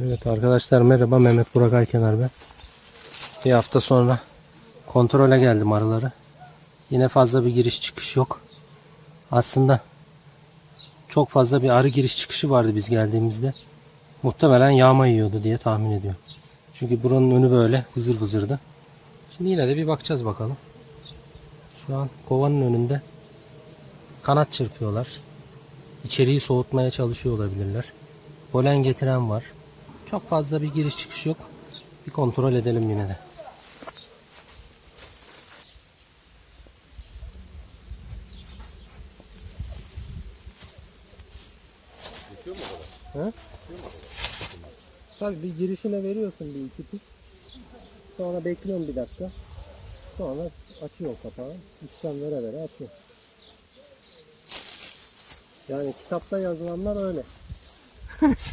Evet arkadaşlar merhaba Mehmet Burak Aykenar ben. Bir hafta sonra kontrole geldim arıları. Yine fazla bir giriş çıkış yok. Aslında çok fazla bir arı giriş çıkışı vardı biz geldiğimizde. Muhtemelen yağma yiyordu diye tahmin ediyorum. Çünkü buranın önü böyle vızır vızırdı. Şimdi yine de bir bakacağız bakalım. Şu an kovanın önünde kanat çırpıyorlar. İçeriği soğutmaya çalışıyor olabilirler. Polen getiren var. Çok fazla bir giriş çıkış yok. Bir kontrol edelim yine de. He? Tabii bir girişine veriyorsun bir iki pis. Sonra bekliyorum bir dakika. Sonra açıyor kapağı. İşlem vere vere açıyor. Yani kitapta yazılanlar öyle.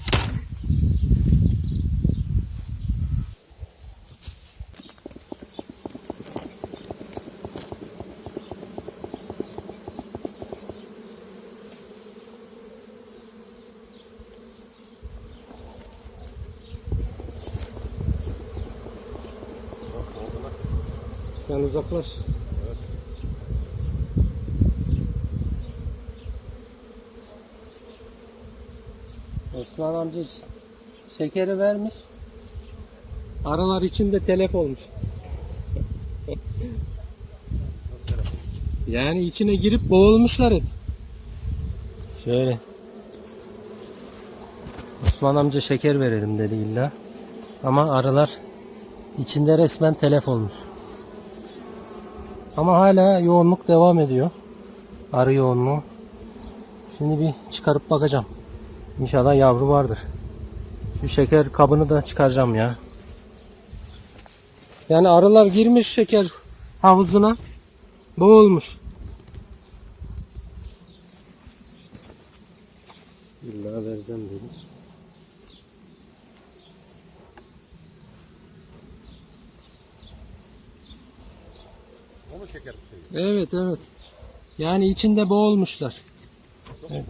Sen uzaklaş. Osman amca şekeri vermiş. Aralar içinde telef olmuş. yani içine girip boğulmuşlar hep. Şöyle. Osman amca şeker verelim dedi illa. Ama arılar içinde resmen telef olmuş. Ama hala yoğunluk devam ediyor. Arı yoğunluğu. Şimdi bir çıkarıp bakacağım. İnşallah yavru vardır. Şu şeker kabını da çıkaracağım ya. Yani arılar girmiş şeker havuzuna. Boğulmuş. İlla vereceğim dedi. O mu şeker şey? Evet evet. Yani içinde boğulmuşlar. Çok arada?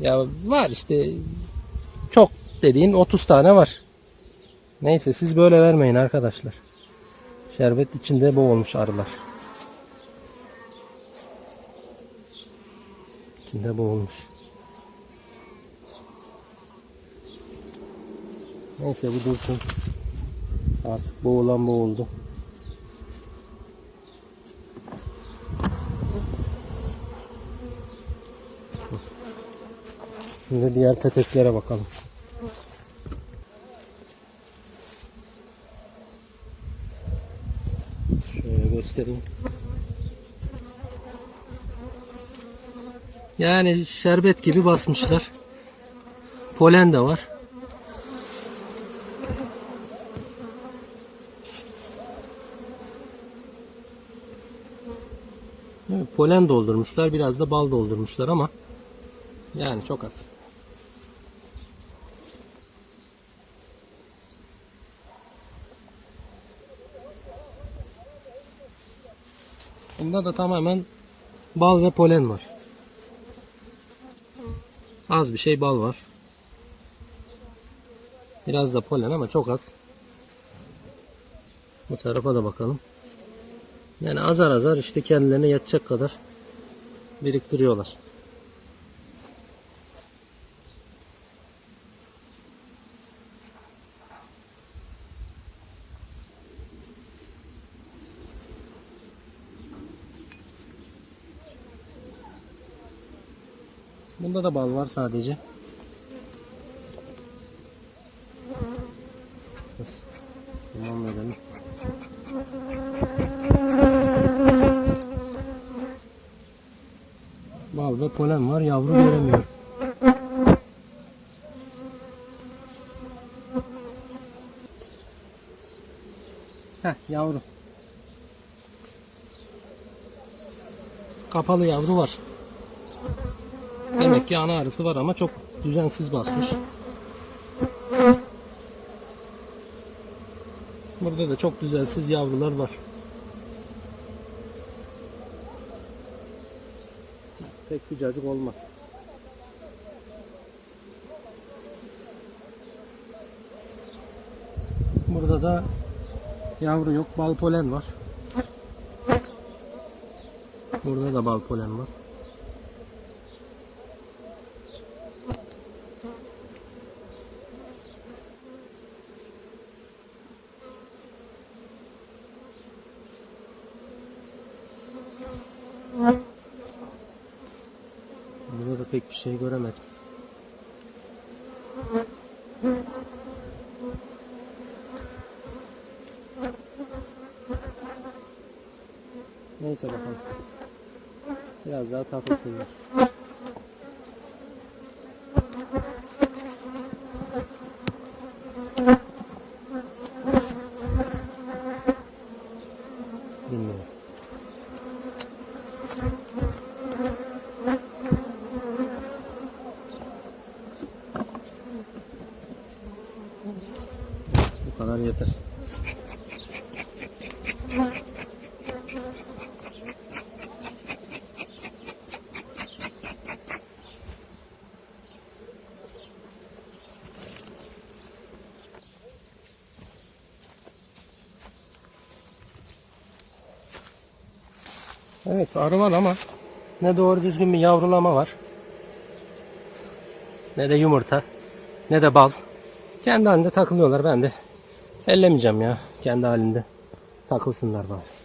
Ya var işte çok dediğin 30 tane var. Neyse siz böyle vermeyin arkadaşlar. Şerbet içinde boğulmuş arılar. İçinde boğulmuş. Neyse bu dursun. Artık boğulan boğuldu. Şimdi diğer peteklere bakalım. Şöyle göstereyim. Yani şerbet gibi basmışlar. Polen de var. Polen doldurmuşlar, biraz da bal doldurmuşlar ama yani çok az. Bunda da tamamen bal ve polen var. Az bir şey bal var. Biraz da polen ama çok az. Bu tarafa da bakalım. Yani azar azar işte kendilerine yetecek kadar biriktiriyorlar. Bunda da bal var sadece. Tamam verelim. Bal ve polen var. Yavru göremiyorum. Heh yavru. Kapalı yavru var. Demek ki ana arısı var ama çok düzensiz basmış. Burada da çok düzensiz yavrular var. Pek bir cacık olmaz. Burada da yavru yok. Bal polen var. Burada da bal polen var. Burada da pek bir şey göremedim. Neyse bakalım. Biraz daha takılsınlar. Bilmiyorum. Bu kadar yeter. Evet arı var ama ne doğru düzgün bir yavrulama var. Ne de yumurta. Ne de bal. Kendi halinde takılıyorlar. Ben de ellemeyeceğim ya. Kendi halinde takılsınlar bari.